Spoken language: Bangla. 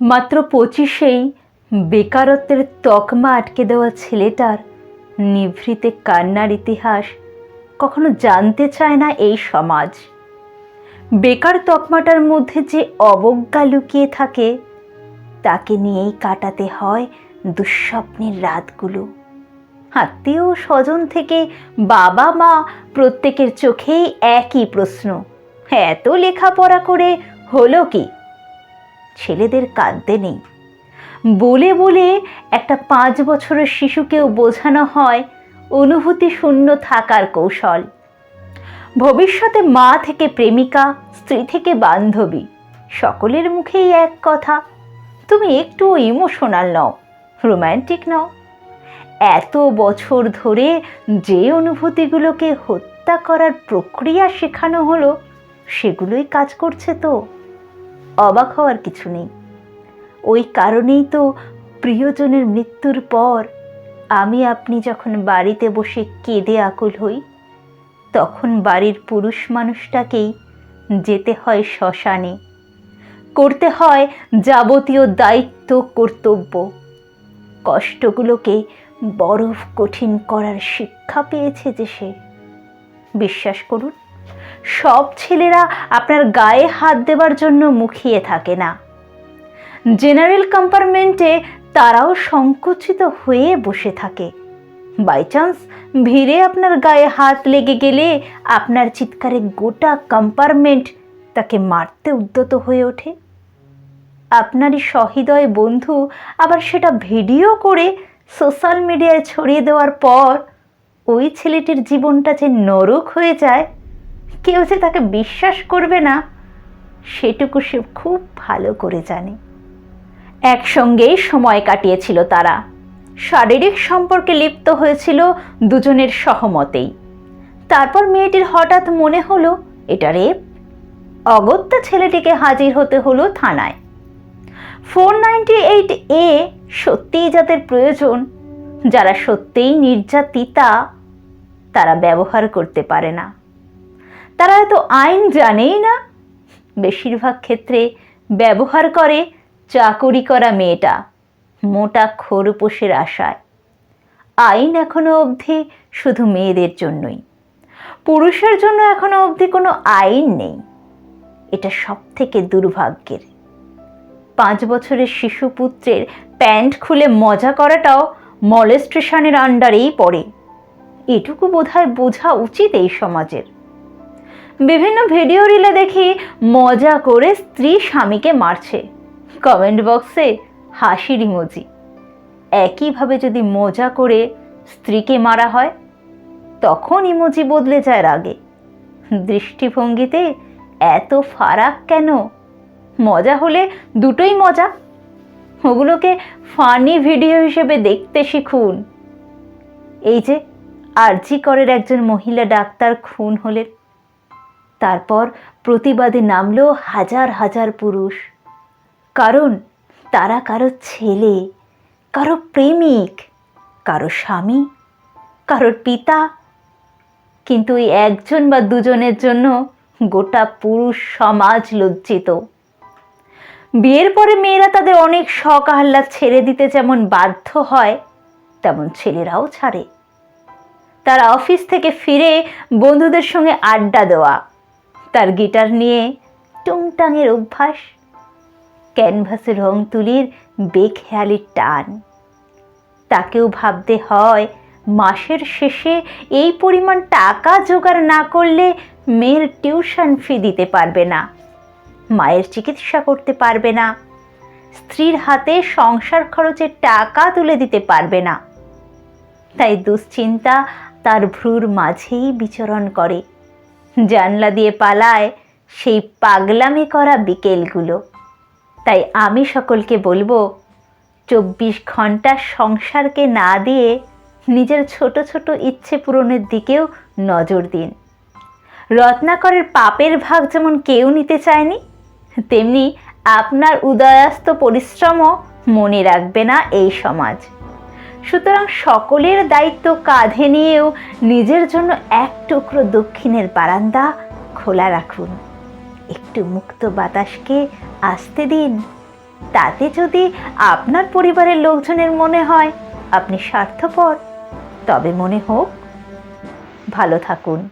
মাত্র পঁচিশেই বেকারত্বের তকমা আটকে দেওয়া ছেলেটার নিভৃতে কান্নার ইতিহাস কখনো জানতে চায় না এই সমাজ। বেকার তকমাটার মধ্যে যে অবজ্ঞা লুকিয়ে থাকে, তাকে নিয়েই কাটাতে হয় দুঃস্বপ্নের রাতগুলো। আত্মীয় স্বজন থেকে বাবা মা প্রত্যেকের চোখেই একই প্রশ্ন, এত লেখাপড়া করে হলো কি? ছেলেদের কাঁদতে নেই। বলে বলে একটা পাঁচ বছরের শিশুকেও বোঝানো হয় অনুভূতি শূন্য থাকার কৌশল। ভবিষ্যতে মা থেকে প্রেমিকা, স্ত্রী থেকে বান্ধবী, সকলের মুখেই এক কথা, তুমি একটু ইমোশনাল নও, রোম্যান্টিক নও। এত বছর ধরে যে অনুভূতিগুলোকে হত্যা করার প্রক্রিয়া শেখানো হলো, সেগুলোই কাজ করছে তো। অবাক হওয়ার কিছু নেই। ওই কারণেই তো প্রিয়জনের মৃত্যুর পর আমি আপনি যখন বাড়িতে বসে কেঁদে আকুল হই, তখন বাড়ির পুরুষ মানুষটাকেই যেতে হয় শ্মশানে। করতে হয় যাবতীয় দায়িত্ব, কর্তব্য। কষ্টগুলোকে বরফ কঠিন করার শিক্ষা পেয়েছে যে সে। বিশ্বাস করুন সব ছেলেরা আপনার গায়ে হাত দেবার জন্য মুখিয়ে থাকে না। জেনারেল কম্পার্টমেন্টে তারাও সংকুচিত হয়ে বসে থাকে। বাই চান্স ভিড়ে আপনার গায়ে হাত লেগে গেলে আপনার চিৎকারে গোটা কম্পার্টমেন্ট তাকে মারতে উদ্যত হয়ে ওঠে। আপনারই সহৃদয় বন্ধু আবার সেটা ভিডিও করে সোশ্যাল মিডিয়ায় ছড়িয়ে দেওয়ার পর ওই ছেলেটির জীবনটা যে নরক হয়ে যায় কেউ যে তাকে বিশ্বাস করবে না, সেটুকু সে খুব ভালো করে জানে। একসঙ্গেই সময় কাটিয়েছিল তারা। শারীরিক সম্পর্কে লিপ্ত হয়েছিল দুজনের সহমতেই। তারপর মেয়েটির হঠাৎ মনে হলো, এটা রেপ? অগত্যা ছেলেটিকে হাজির হতে হলো থানায়। ফোর নাইনটি এইট এ সত্যিই যাদের প্রয়োজন, যারা সত্যিই নির্যাতিতা, তারা ব্যবহার করতে পারে না। তারা এত আইন জানেই না। বেশিরভাগ ক্ষেত্রে ব্যবহার করে চাকরি করা মেয়েটা, মোটা খোরপোশের আশায়। আইন এখনও অবধি শুধু মেয়েদের জন্যই। পুরুষের জন্য এখনও অবধি কোনো আইন নেই। এটা সব থেকে দুর্ভাগ্যের। পাঁচ বছরের শিশুপুত্রের প্যান্ট খুলে মজা করাটাও মলেস্টেশনের আন্ডারেই পড়ে। এটুকু বোধহয় বোঝা উচিত এই সমাজের। বিভিন্ন ভিডিও রিলে দেখি মজা করে স্ত্রী স্বামীকে মারছে। কমেন্ট বক্সে হাসির ইমোজি। একইভাবে যদি মজা করে স্ত্রীকে মারা হয়, তখন ইমোজি বদলে যায় রাগে। দৃষ্টিভঙ্গিতে এত ফারাক কেন? মজা হলে দুটোই মজা। ওগুলোকে ফানি ভিডিও হিসেবে দেখতে শিখুন। এই যে আরজি করের একজন মহিলা ডাক্তার খুন হলেন। তারপর প্রতিবাদে নামলো হাজার হাজার পুরুষ। কারণ তারা কারও ছেলে, কারও প্রেমিক, কারও স্বামী কারোর পিতা। কিন্তু এই একজন বা দুজনের জন্য গোটা পুরুষ সমাজ লজ্জিত। বিয়ের পরে মেয়েরা তাদের অনেক শখ আহ্লাদ ছেড়ে দিতে যেমন বাধ্য হয়, তেমন ছেলেরাও ছাড়ে। তারা অফিস থেকে ফিরে বন্ধুদের সঙ্গে আড্ডা দেওয়া তার গিটার নিয়ে টুংটাঙের অভ্যাস ক্যানভাসে রং তুলির বেখেয়ালির টান। তাকেও ভাবতে হয়, মাসের শেষে এই পরিমাণ টাকা জোগাড় না করলে মেয়ের টিউশন ফি দিতে পারবে না, মায়ের চিকিৎসা করতে পারবে না, স্ত্রীর হাতে সংসার খরচের টাকা তুলে দিতে পারবে না। তাই দুশ্চিন্তা তার ভ্রুর মাঝেই বিচরণ করে। জানলা দিয়ে পালায় সেই পাগলামি করা বিকেলগুলো। তাই আমি সকলকে বলব, চব্বিশ ঘণ্টা সংসারকে না দিয়ে নিজের ছোট ছোট ইচ্ছে পূরণের দিকেও নজর দিন। রত্নাকরের পাপের ভাগ যেমন কেউ নিতে চায়নি, তেমনি আপনার উদয়াস্ত পরিশ্রমও মনে রাখবে না এই সমাজ। সুতরাং সকলের দায়িত্ব কাঁধে নিয়েও নিজের জন্য এক টুকরো দক্ষিণের বারান্দা খোলা রাখুন। একটু মুক্ত বাতাসকে আসতে দিন। তাতে যদি আপনার পরিবারের লোকজনের মনে হয় আপনি স্বার্থপর, তবে মনে হোক ভালো থাকুন।